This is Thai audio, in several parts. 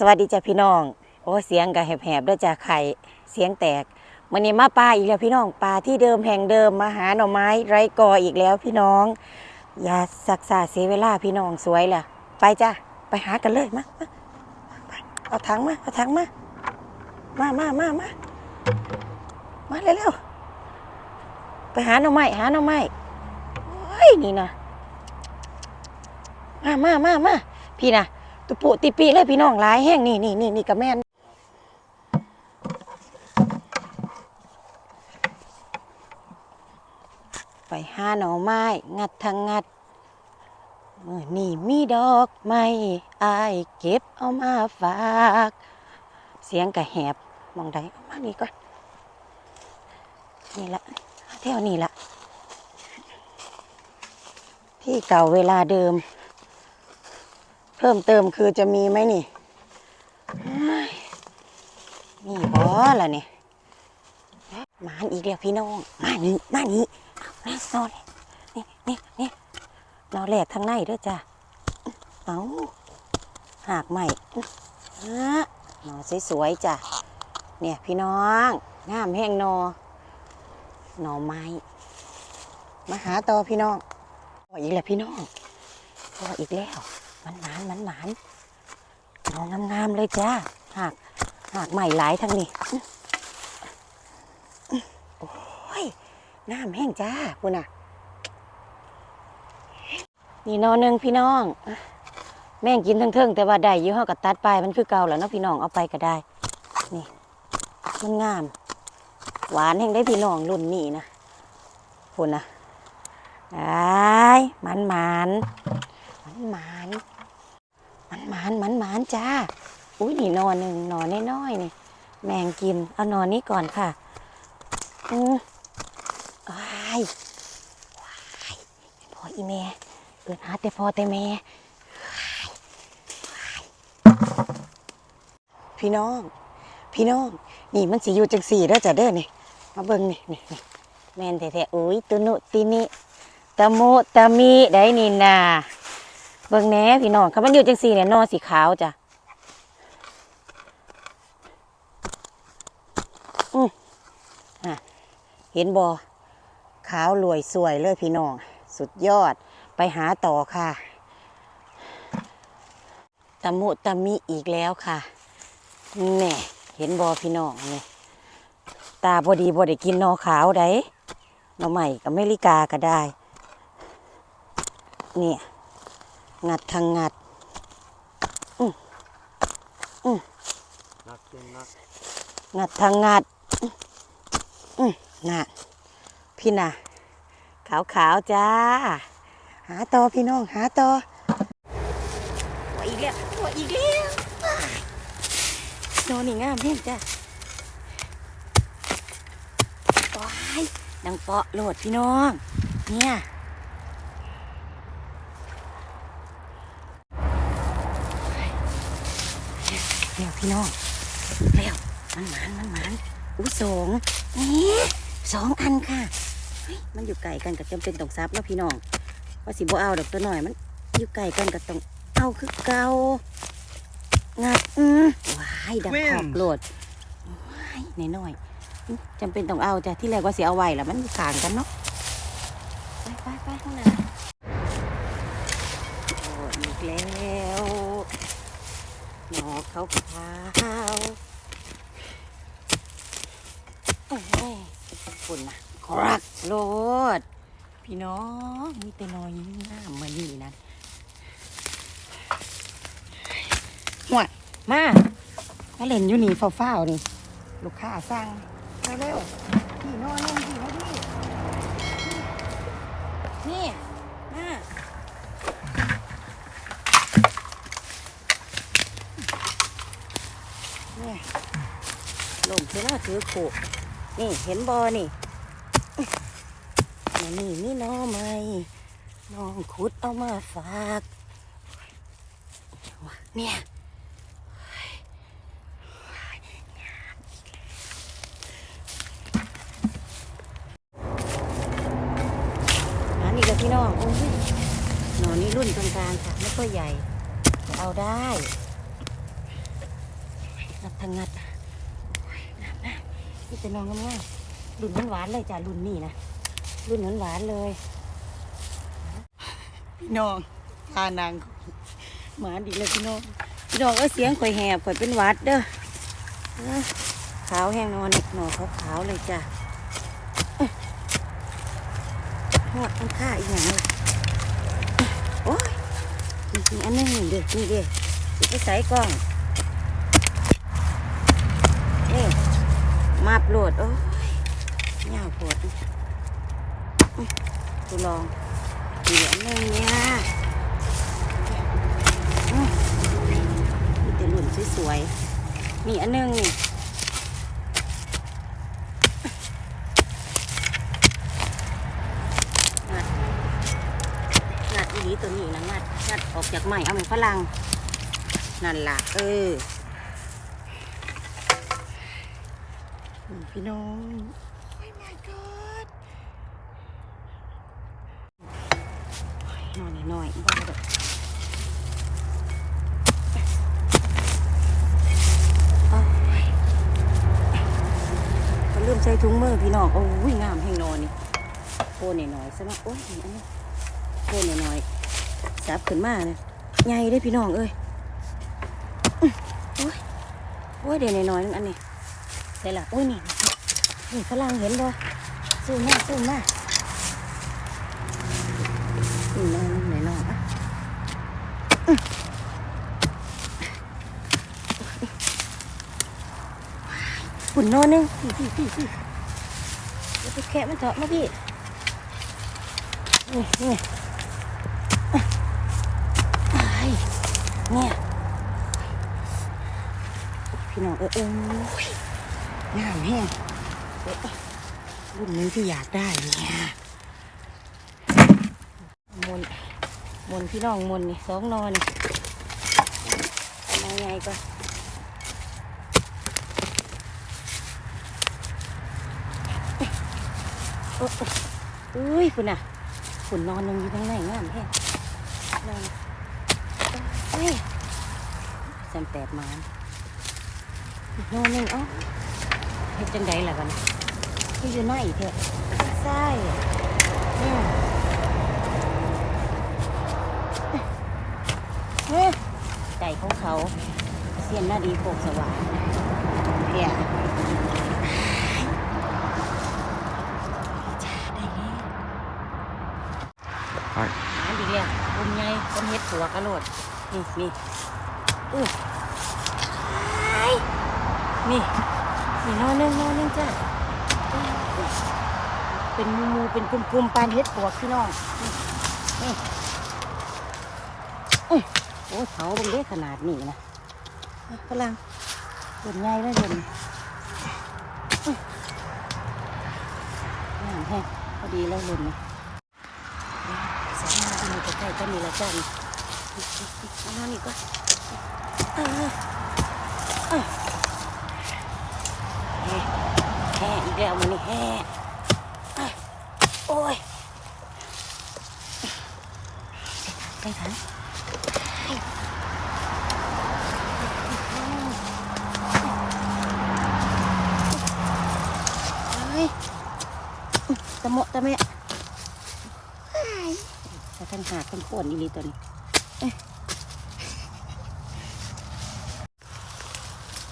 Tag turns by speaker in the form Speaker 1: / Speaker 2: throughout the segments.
Speaker 1: สวัสดีจ้ะพี่น้อง โอ้เสียงกะแหบๆด้วยจ้ะไข่เสียงแตกมันนี้มาป่าอีกแล้วพี่น้องป่าที่เดิมแห่งเดิมมาหาหน่อไม้ไร้กออีกแล้วพี่น้อง อย่าสักษาเสียเวลาพี่น้องสวยล่ะ ไปจ้ะไปหากันเลยมามาเอาถังมาเอาถังมามามามามามาเร็วๆไปหาหน่อไม้หาหน่อไม้โอ้ยนี่นะมามามามาพี่นะ ตุปุติปีเลยพี่น้องหลายแห้งนี่นี่นี่นี่กระแม่นไปหาหน่อไม้ งัดทางงัดมือนี่มีดอกไม้อายเก็บเอามาฝาก เสียงกระแหบมองใดมานี่ก่อน นี่ละแถวนี่ละที่เก่าเวลาเดิม เพิ่มเติมคือจะมีไหมนี่นี่บอล่ะเนี่ยมาอีกแล้วพี่น้อง มานี่มานี่เอานอนเลยนี่นี่นี่นอนแหลกทางในเด้อจ้ะเอาหากใหม่ฮะหนอสวยๆจ้ะเนี่ยพี่น้องงามแห้งนอหน่อไม้มาหาต่อพี่น้องอีกแล้วพี่น้องพออีกแล้ว มันหมานมันหมานนองงามๆเลยจ้าหากหากใหม่หลายทั้งนี้โอ้ยน้ำแห้งจ้าคุณน่ะ นี่นอนหนึ่งพี่น้อง แม่งกินทั้งเทิงแต่ว่าได้ยี่ห้อกับตัดไปมันคือเก่าแล้วเนาะพี่น้องเอาไปก็ได้ นี่มันงาม หวานแห้งได้พี่น้องรุ่นนี้นะคุณนะไอ้มันหมาน มันหมานมันหมานมันหมานจ้า อุ้ยนี่นอนหนึ่งนอนน้อยๆนี่ แมงกิน เอานอนนี้ก่อนค่ะ อืมว้ายว้ายพออีเมเอินหาแต่พอแต่แม่พี่น้อง พี่น้อง นี่มันสิอยู่จังสี่แล้วจ้ะเด้อนี่ มาเบิ่งนี่นี่นี่แม่นแท้ๆอุ้ยตุนุตินิตะโมตะมีได้นี่นา เบิ่งแหน่พี่น้องคันมันอยู่จังสีเนี่ยนอสีขาวจ้ะอืออะเห็นบอขาวรวยสวยเลยพี่น้อง สุดยอดไปหาต่อค่ะตะมุตะมิอีกแล้วค่ะแน่เห็นบอพี่น้องนี่ตาบอดีบอได้กินนอขาวได้นอใหม่กับเมริกาก็ได้ เนี่ย งัดทางงัด
Speaker 2: นักเก่งนัก
Speaker 1: งัดทางงัดอื้ออือน่ะพี่น่ะ ขาวขาวๆจ้า หาต่อพี่น้องหาต่อตัวอีกแล้วตัวอีกแล้วโนอนนี่งามเพียงจ้าว้ายดังเปาะโหลดพี่น้อง เนี่ย เร็วพี่น้องเร็วมันหมานมันหมานอุ้ยสองนี่สองอันค่ะเฮ้ยมันอยู่ไกลกันกับจำเป็นต้องซับแล้วพี่น้องว่าสิบ่เอาดอกตัวหน่อยมันอยู่ไกลกันกับต้องเอาคือเก่างัดอืมว้ายดังขอบโลดว้ายนน้อยๆอื้อจำเป็นต้องเอาจ้ะที่แรกว่าสิเอาไว้แล้วมันอยู่ข้างกันเนาะไปไปไปข้างหน้าโอ้อีกแล้ว หมอเขาขาวโอ้ยคุณนะครักโลด พี่น้องมีแต่น้อยงามมานี่นะห่วยมามาเล่นอยู่นี่เฝ้าๆนี่ ลูกค้าสั่งเร็วๆพี่นอนลงพี่นะพี่นี่ เนี่ย วลาถือโขกนี่เห็นบอนี่นี่นี่นี่น้องไม่น้องขุดเอามาฝากเนี่ยนี่กับพี่น้องโอ้ยหนอนนี่รุ่นกลางๆค่ะไม่ค่อยใหญ่เอาได้ทางงัด นี่แต่น้องงามๆรุ่นหวานๆเลยจ้ะรุ่นนี้นะรุ่นหวานๆเลยพี่น้องพานางหมาดีเลยพี่น้องพี่น้องเอ้ยเสียงข่อยแหบข่อยเป็นหวัดเด้อเอ้อขาวแห้งนอนหนอขาวๆเลยจ้ะเอ้ยหอดมันค่าอีกอย่างเลยโอ้ยนี่นี่อันนึงนี่เด้อนี่เด้อสิไปใส่กล้อง เอ๊ะ มาบโหลดโอ้ยยาวปวดกูลองเหลือนึงเนี่ยมีแต่รุ่นสวยๆ มีอันนึงนี่งัดงัดอีหลีตัวนี้นะงัดงัดออกจากใหม่เอาเหมือนฝรั่งนั่นล่ะเออ อืม พี่น้องโอ้ย my god โอ้ยนอนหน่อยๆบ้าเด้อโอ้ยเขาลืมใส่ถุงมือพี่น้อง โอ้ย งามแห่งนอนนี่โคนหน่อยๆซะมาโอ้ยนี่อันนี้โคนหน่อยๆสับขึ้นมาเนี่ยใหญ่ได้อพี่น้องเอ้ยอื้อโอ้ยโอ้ยเดี๋ยวหน่อยๆนึงอันนี้ ใช่ละอุ้ยนี่นี่ฝรั่งเห็นบ่ซูมมาซูมมานี่น้อยหน่อยน้อยอะฝุ่นน่นนึงพี่พี่พี่พี่เดี๋ยวไปแคะมันเถอะมาพี่นี่นี่อะอ้ายเนี่ยพี่น้องเออเอองามแห้ง เอ๊ะรุ่นนี้ที่อยากได้เนี่ยมนมนพี่น้องมนนี่สองนอนนี่ทำยังไงก็โอ้โอ้อุ้ยคุณน่ะฝุ่นนอนยังอยู่ข้างในงามแห้งนอนเอ้ยแซมแปดมานนอนหนึ่งอ้า เฮ็ดจังไดล่ะกันที่อยู่ไหนเถอะใช่เนี่ยเฮ้ยใจของเขาเสียนหน้าดีโคกสว่างเพียจ้าได้แล้ว
Speaker 2: ไป
Speaker 1: หาดีแล้วคนใหญ่คนเฮ็ดหัวกระโดดนี่นี่อู้นี่ นี่นอนหนึงนอนหนึงจ้ะเป็นมูมูเป็นกลุ่มๆปานเฮ็ดปวกพี่น้องนี่นี่อื้อโอ้ยเขาบังเล็กขนาดนี้นะอะพลังต้นใหญ่เลยเด่นอื้องามแห้งพอดีแล้วเล่นนะสองนาทีนี้ใกล้ๆต้นนี้ละจ้ะนี่เอามานี่ก็เออเออแห่ แห่อีกแล้วมันนี่แห่อะโอ้ยใส่ถังเฮ้ยตะโมะตะเมะเฮ้ยแต่ทั้งหากทั้งโคนอีหลีตัวนี้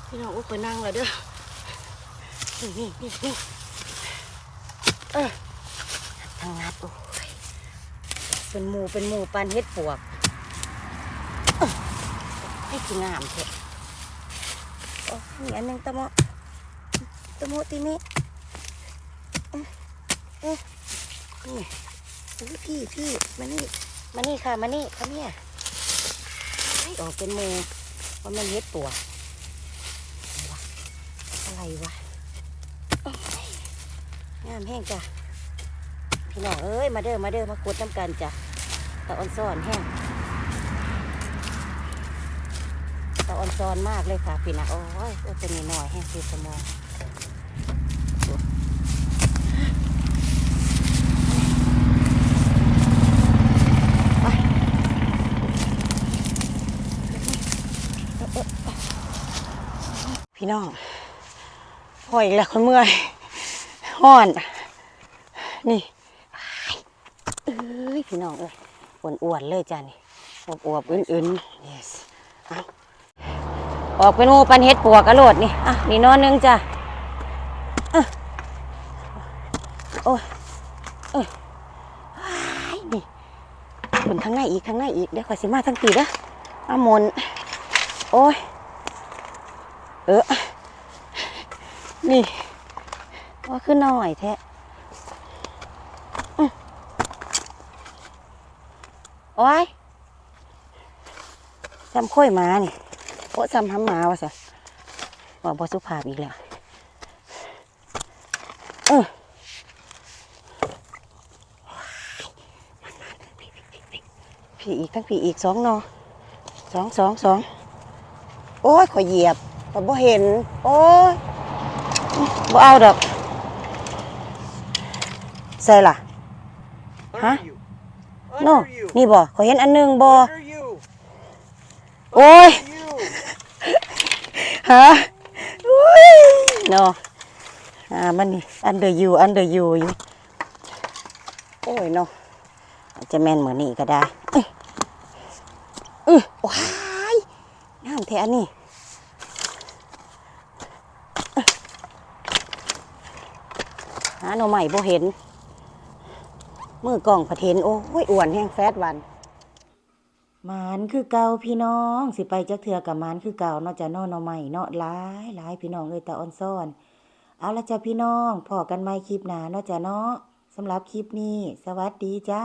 Speaker 1: พี่น้องอุ๊บไปนั่งแล้วเด้อ นี่นี่นี่นี่เออทางงัดโอ้ยเป็นหมูเป็นหมูปันเฮ็ดปวกให้กินงามเถอะโอ้มีอันนึงตะโมตะโมตีนี้เอ๊ะนี่พี่พี่มานี่มานี่ค่ะมานี่ค่ะเนี่ยให้ออกเป็นหมูว่ามันเฮ็ดปวกอะไรวะ งามแห้งจ้ะ พี่น้องเอ้ย มาเด้อ มาเด้อ มากดน้ำกันจ้ะตะออนซ่อนแห้งตะออนซ่อนมากเลยค่ะ พี่นะโอ้ยโอ้ตัวนี้หน่อยแห้งคือสมองพี่พี่น้องพออีกแล้วคนเมื่อย ห้อน นี่เอ้ยพี่น้องเอ้ยอ้วนๆเลยจ้ะนี่อวบๆอื่นๆ yes เอาออกเป็นหมูปันเฮ็ดปวกกระโดดนี่ อะ นี่นอนนึงจ้ะโอ้ยเอ้ยนี่คนข้างในอีกข้างในอีก เดี๋ยวขอยสิมาทั้งปีเด้ออามนโอ้ย เออ นี่ ว่าขึ้นหน่อยแท้โอ้ยซ้ำค่อยมานี่โอ้ซ้ำห้ำมาวะสิว่าบสุภาพอีกแล้วเออพี่อีกทั้งพี่อีกสองนอสองสองสองโอ้ยขอยเหยียบขอยบ่เห็น โอ้ยบ่เอาดอก ใส่ล่ะ Huh?
Speaker 2: Under you.
Speaker 1: โน
Speaker 2: Under you.
Speaker 1: นี่บ่ขอยเห็นอันหนึงบ่
Speaker 2: Under you.
Speaker 1: โอ้ย
Speaker 2: You.
Speaker 1: ฮะอุ้ยเนาะอ่ามันนี่ under you under you อยู่ โอ้ยเนาะอาจจะแม่นเหมือนนี่ก็ได้เอ้ยอื้อว้ายงามแท้อันนี้เอ้ยหาหน่อใหม่บ่เห็น มือกล่องประเทนโอ้ยอ้วนแห้งแฟดวันหมานคือเก่าพี่น้อง สิไปจักเถือกับหมานคือเก่าเนาะจะนอนเนาะใหม่เนาะหลายหลายพี่น้องเอ้ยตาออนซ่อนเอาละจ้ะพี่น้องพอกันไหม่คลิปหนาเนาะจ้ะเนาะสำหรับคลิปนี้ สวัสดีจ้า